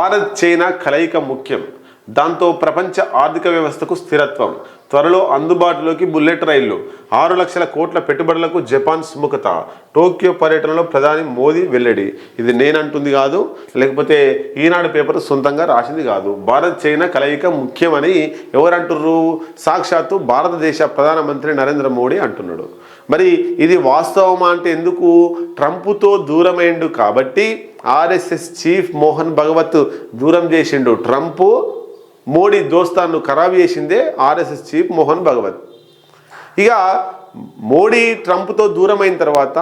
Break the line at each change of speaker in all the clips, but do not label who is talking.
Bharat China కలయిక ముఖ్యం. దాంతో ప్రపంచ ఆర్థిక వ్యవస్థకు స్థిరత్వం. త్వరలో అందుబాటులోకి బుల్లెట్ రైళ్ళు. ఆరు లక్షల కోట్ల పెట్టుబడులకు జపాన్ సుముఖత. టోక్యో పర్యటనలో ప్రధాని మోదీ వెల్లడి. ఇది నేనంటుంది కాదు లేకపోతే ఈనాడు పేపర్ సొంతంగా రాసింది కాదు. భారత్ చైనా కలయిక ముఖ్యమని ఎవరంటుర్రు? సాక్షాత్తు భారతదేశ ప్రధానమంత్రి నరేంద్ర మోడీ అంటున్నాడు. మరి ఇది వాస్తవం అంటే ఎందుకు? ట్రంప్తో దూరమైండు కాబట్టి ఆర్ఎస్ఎస్ చీఫ్ మోహన్ భగవత్ దూరం చేసిండు. ట్రంప్ మోడీ దోస్తాన్ను ఖరాబ్ చేసిందే ఆర్ఎస్ఎస్ చీఫ్ మోహన్ భగవత్. ఇక మోడీ ట్రంప్తో దూరమైన తర్వాత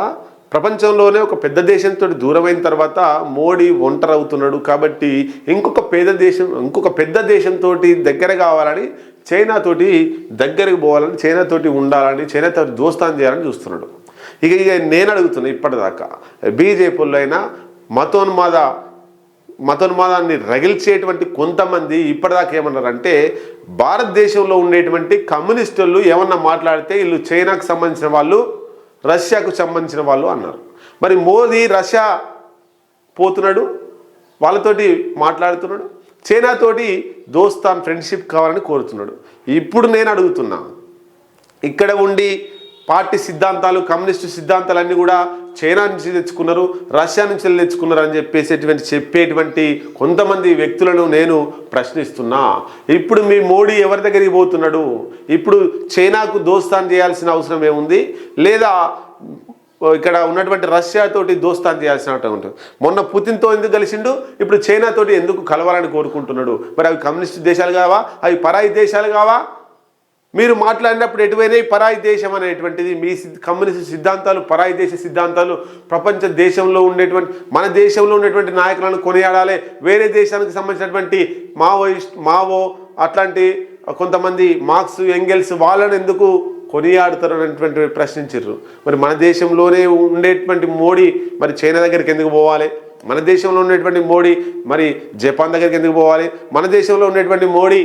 ప్రపంచంలోనే ఒక పెద్ద దేశంతో దూరమైన తర్వాత మోడీ ఒంటరి అవుతున్నాడు కాబట్టి ఇంకొక పేద దేశం ఇంకొక పెద్ద దేశంతో దగ్గర కావాలని చైనాతోటి దగ్గరకు పోవాలని చైనాతోటి ఉండాలని చైనాతో దోస్తాన్ చేయాలని చూస్తున్నాడు. ఇక ఇక నేను అడుగుతున్నా ఇప్పటిదాకా బీజేపీలో అయినా మతోన్మాద మతోన్మాదాన్ని రగిల్చేటువంటి కొంతమంది ఇప్పటిదాకా ఏమన్నారంటే భారతదేశంలో ఉండేటువంటి కమ్యూనిస్టులు ఏమన్నా మాట్లాడితే వీళ్ళు చైనాకు సంబంధించిన వాళ్ళు రష్యాకు సంబంధించిన వాళ్ళు అన్నారు. మరి మోదీ రష్యా పోతున్నాడు వాళ్ళతోటి మాట్లాడుతున్నాడు చైనాతోటి దోస్తాన్ ఫ్రెండ్షిప్ కావాలని కోరుతున్నాడు. ఇప్పుడు నేను అడుగుతున్నా ఇక్కడ ఉండి పార్టీ సిద్ధాంతాలు కమ్యూనిస్టు సిద్ధాంతాలన్నీ కూడా చైనా నుంచి తెచ్చుకున్నారు రష్యా నుంచి తెచ్చుకున్నారు అని చెప్పేసేటువంటి చెప్పేటువంటి కొంతమంది వ్యక్తులను నేను ప్రశ్నిస్తున్నా. ఇప్పుడు మీ మోడీ ఎవరి దగ్గరికి పోతున్నాడు? ఇప్పుడు చైనాకు దోస్తాన్ చేయాల్సిన అవసరం ఏముంది? లేదా ఇక్కడ ఉన్నటువంటి రష్యాతోటి దోస్తాన్ చేయాల్సిన ఉంటుంది మొన్న పుతిన్తో ఎందుకు కలిసిండు? ఇప్పుడు చైనాతోటి ఎందుకు కలవాలని కోరుకుంటున్నాడు? మరి అవి కమ్యూనిస్ట్ దేశాలు కావా? అవి పరాయి దేశాలు కావా? మీరు మాట్లాడినప్పుడు ఎటువైనా పరాయి దేశం అనేటువంటిది మీ కమ్యూనిస్ట్ సిద్ధాంతాలు పరాయి దేశ సిద్ధాంతాలు ప్రపంచ దేశంలో ఉండేటువంటి మన దేశంలో ఉన్నటువంటి నాయకులను కొనియాడాలి. వేరే దేశానికి సంబంధించినటువంటి మావోయిస్ట్ మావో అట్లాంటి కొంతమంది మార్క్స్ ఎంగెల్స్ వాళ్ళని ఎందుకు కొనియాడుతారు అనేటువంటి ప్రశ్నించారు మరి మన దేశంలోనే ఉండేటువంటి మోడీ మరి చైనా దగ్గరికి ఎందుకు పోవాలి? మన దేశంలో ఉండేటువంటి మోడీ మరి జపాన్ దగ్గరికి ఎందుకు పోవాలి? మన దేశంలో ఉండేటువంటి మోడీ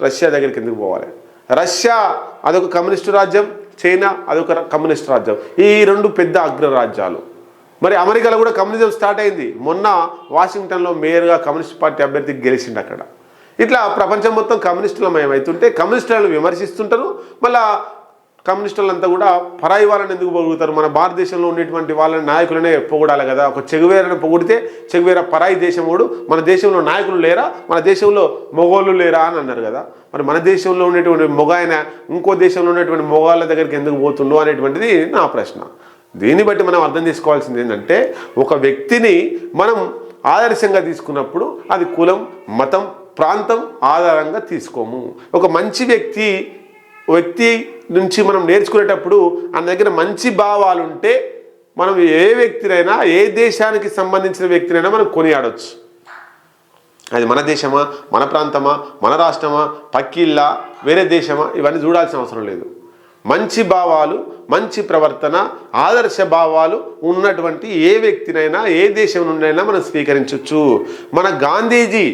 రష్యా దగ్గరికి ఎందుకు పోవాలి? రష్యా అదొక కమ్యూనిస్టు రాజ్యం చైనా అదొక కమ్యూనిస్ట్ రాజ్యం. ఈ రెండు పెద్ద అగ్రరాజ్యాలు. మరి అమెరికాలో కూడా కమ్యూనిజం స్టార్ట్ అయింది. మొన్న వాషింగ్టన్లో మేయర్గా కమ్యూనిస్ట్ పార్టీ అభ్యర్థి గెలిచిండు అక్కడ. ఇట్లా ప్రపంచం మొత్తం కమ్యూనిస్టులమయమవుతుంటే కమ్యూనిస్టులను విమర్శిస్తుంటారు. మళ్ళీ కమ్యూనిస్టులంతా కూడా పరాయి వాళ్ళని ఎందుకు పొగుడుతారు? మన భారతదేశంలో ఉండేటువంటి వాళ్ళని నాయకులనే పొగడాలి కదా. ఒక చెగువేరని పొగిడితే చెగువేర పరాయి దేశముడు మన దేశంలో నాయకులు లేరా? మన దేశంలో మొగోళ్ళు లేరా అని అన్నారు కదా. మరి మన దేశంలో ఉండేటువంటి మొగ ఆయన ఇంకో దేశంలో ఉన్నటువంటి మొగాళ్ళ దగ్గరికి ఎందుకు పోతుండో అనేటువంటిది నా ప్రశ్న. దీన్ని బట్టి మనం అర్థం చేసుకోవాల్సింది ఏంటంటే ఒక వ్యక్తిని మనం ఆదర్శంగా తీసుకున్నప్పుడు అది కులం మతం ప్రాంతం ఆధారంగా తీసుకోము. ఒక మంచి వ్యక్తి వ్యక్తి నుంచి మనం నేర్చుకునేటప్పుడు అన్న దగ్గర మంచి భావాలు ఉంటే మనం ఏ వ్యక్తినైనా ఏ దేశానికి సంబంధించిన వ్యక్తినైనా మనం కొనియాడవచ్చు అది మన దేశమా మన ప్రాంతమా మన రాష్ట్రమా పక్కిల్లా వేరే దేశమా ఇవన్నీ చూడాల్సిన అవసరం లేదు. మంచి భావాలు మంచి ప్రవర్తన ఆదర్శ భావాలు ఉన్నటువంటి ఏ వ్యక్తినైనా ఏ దేశం నుండైనా మనం స్వీకరించవచ్చు మన గాంధీజీ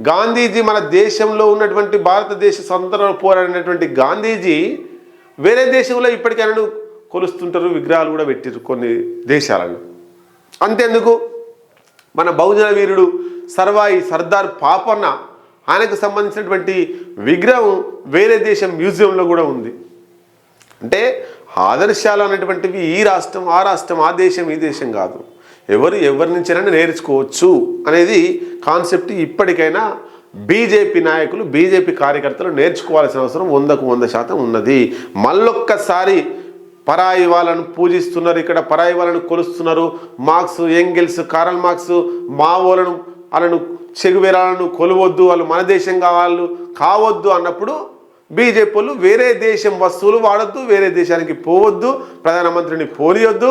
గాంధీజీ మన దేశంలో ఉన్నటువంటి భారతదేశ స్వతంత్ర పోరాడినటువంటి గాంధీజీ వేరే దేశంలో ఇప్పటికైనా కొలుస్తుంటారు విగ్రహాలు కూడా పెట్టారు కొన్ని దేశాలను అంతేందుకు? మన బహుజన వీరుడు సర్వాయి సర్దార్ పాపన్న ఆయనకు సంబంధించినటువంటి విగ్రహం వేరే దేశం మ్యూజియంలో కూడా ఉంది. అంటే ఆదర్శాలు అనేటువంటివి ఈ రాష్ట్రం ఆ రాష్ట్రం ఆ దేశం ఈ దేశం కాదు. ఎవరు ఎవరి నుంచైనా నేర్చుకోవచ్చు. అనేది కాన్సెప్ట్ ఇప్పటికైనా బీజేపీ నాయకులు బీజేపీ కార్యకర్తలు నేర్చుకోవాల్సిన అవసరం వందకు వంద శాతం ఉన్నది. మళ్ళొక్కసారి పరాయి వాళ్ళను పూజిస్తున్నారు ఇక్కడ పరాయి వాళ్ళను కొలుస్తున్నారు. మార్క్స్ ఎంగిల్స్ కారల్ మార్క్స్ మావోలను వాళ్ళను చెగువేరాలను కొలవద్దు వాళ్ళు మన దేశం కావాళ్ళు కావద్దు అన్నప్పుడు బీజేపీ వాళ్ళు వేరే దేశం వస్తువులు వాడొద్దు వేరే దేశానికి పోవద్దు ప్రధానమంత్రిని పోలియొద్దు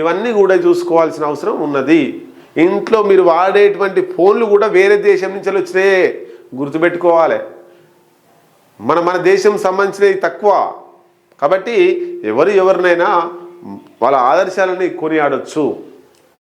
ఇవన్నీ కూడా చూసుకోవాల్సిన అవసరం ఉన్నది. ఇంట్లో మీరు వాడేటువంటి ఫోన్లు కూడా వేరే దేశం నుంచి వచ్చినాయే. గుర్తుపెట్టుకోవాలి. మన మన దేశం సంబంధించినవి తక్కువ. కాబట్టి ఎవరు ఎవరినైనా వాళ్ళ ఆదర్శాలని కొనియాడొచ్చు.